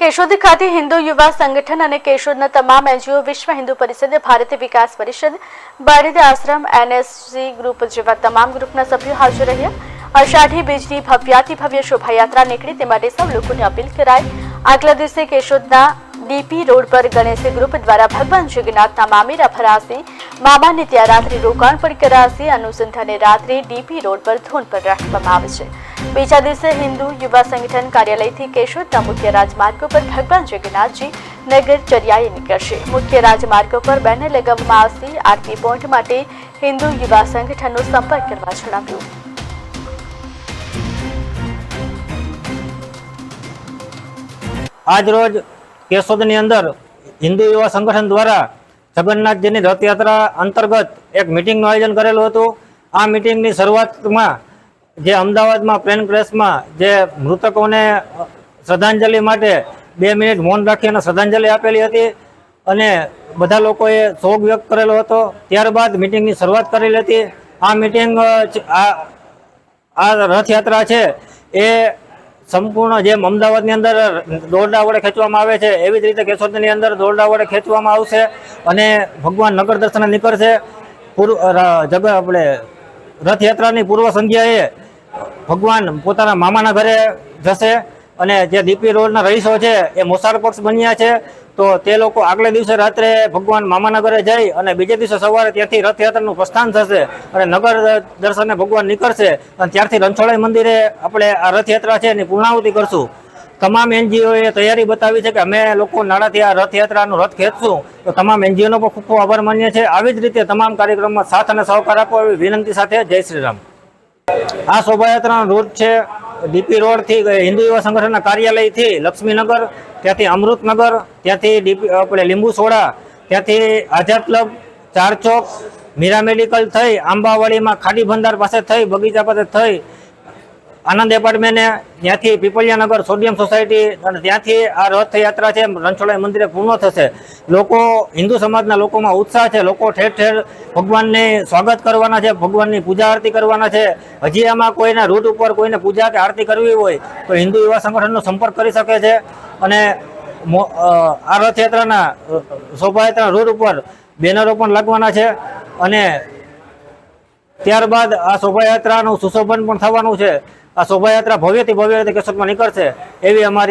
કેશોદ ખાતે હિન્દુ યુવા સંગઠન અને કેશોદના તમામ એનજીઓ વિશ્વ હિન્દુ પરિષદ ભારતીય વિકાસ પરિષદ, બારિદ આશ્રમ, એનએસસી ગ્રુપ જેવા તમામ ગ્રુપના સભ્યો હાજર રહ્યા. અષાઢી બીજની ભવ્યાતિ ભવ્ય શોભાયાત્રા નીકળી તે માટે સૌ લોકોને અપીલ કરાઈ. આગલા દિવસે કેશોદના ડીપી રોડ પર ગણેશ ગ્રુપ દ્વારા ભગવાન જગન્નાથના મામેરા ફરાશે મામાને ત્યાં રાત્રિ રોકાણ પણ કરાશે. અનુસંધાને રાત્રે ડીપી રોડ પર ધૂન પર રાખવામાં આવે છે. બીજા દિવસે હિન્દુ યુવા સંગઠન કાર્યાલયથી કેશોદના મુખ્ય રાજમાર્ગ પર ભગવાન જગન્નાથજી નગરચર્યાએ નીકળશે. મુખ્ય રાજમાર્ગ પર બેનર લગાવવામાં આવશે. આરતી પોઈન્ટ માટે હિન્દુ યુવા સંગઠનનો સંપર્ક કરવા જણાવ્યું. આજ રોજ કેશોદની અંદર હિન્દુ યુવા સંગઠન દ્વારા જગન્નાથજીની રથયાત્રા અંતર્ગત એક મિટિંગનું આયોજન કરેલું હતું. આ મિટિંગની શરૂઆતમાં જે અમદાવાદમાં પ્લેન ક્રેશમાં જે મૃતકોને શ્રદ્ધાંજલિ માટે બે મિનિટ મૌન રાખીને શ્રદ્ધાંજલિ આપેલી હતી અને બધા લોકોએ શોક વ્યક્ત કરેલો હતો. ત્યારબાદ મિટિંગની શરૂઆત કરેલી હતી. આ મિટિંગ, આ રથયાત્રા છે એ સંપૂર્ણ જેમ અમદાવાદની અંદર દોરડા વડે ખેંચવામાં આવે છે, એવી જ રીતે કેશોદની અંદર દોરડા વડે ખેંચવામાં આવશે અને ભગવાન નગર દર્શને નીકળશે. પૂર્વ જગ, આપણે રથયાત્રાની પૂર્વ સંધ્યાએ ભગવાન પોતાના મામાના ઘરે જશે અને જે દીપી રોડના રહીશો છે, એ મોસાર પક્ષ બન્યા છે, તો તે લોકો આગલે દિવસે રાત્રે ભગવાન મામાના ઘરે જઈ અને બીજે દિવસે સવારે ત્યાંથી રથયાત્રાનું પ્રસ્થાન થશે અને નગર દર્શને ભગવાન નીકળશે અને ત્યારથી રણછોડાઈ મંદિરે આપણે આ રથયાત્રા છે એની પૂર્ણાહુતિ કરશું. તમામ એનજીઓએ તૈયારી બતાવી છે કે અમે લોકો નાણાંથી આ રથયાત્રાનું રથ ખેંચશું. તો તમામ એનજીઓનો પણ ખૂબ ખૂબ આભાર માનીએ છીએ. આવી જ રીતે તમામ કાર્યક્રમમાં સાથ અને સહકાર આપો એવી વિનંતી સાથે જય શ્રી રામ. આ શોભાયાત્રાનો રૂટ છે. ડીપી રોડથી હિન્દુ યુવા સંગઠનના કાર્યાલયથી લક્ષ્મીનગર, ત્યાંથી અમૃતનગર, ત્યાંથી ડીપી આપણે લીંબુ સોડા, ત્યાંથી આઝાદ ક્લબ, ચાર ચોક, મીરા મેડિકલ થઈ, આંબાવાડીમાં ખાડી ભંડાર પાસે થઈ, બગીચા પાસે થઈ આનંદ એપાર્ટમેન્ટે ત્યાંથી પીપળિયાનગર સોડિયમ સોસાયટી અને ત્યાંથી આ રથયાત્રા છે રણછોડાઈ મંદિરે પૂર્ણ થશે. લોકો, હિન્દુ સમાજના લોકોમાં ઉત્સાહ છે, લોકો ઠેર ઠેર ભગવાનને સ્વાગત કરવાના છે, ભગવાનની પૂજા આરતી કરવાના છે. હજી આમાં કોઈના રૂટ ઉપર કોઈને પૂજા કે આરતી કરવી હોય, તો હિન્દુ યુવા સંગઠનનો સંપર્ક કરી શકે છે. અને આ રથયાત્રાના શોભાયાત્રા રૂટ ઉપર બેનરો પણ લાગવાના છે. અને ત્યારબાદ આ શોભાયાત્રાનું સુશોભન પણ થવાનું છે. આ શોભાયાત્રા ભવ્યથી ભવ્ય રીતે કેશોદમાં નીકળશે એવી અમારી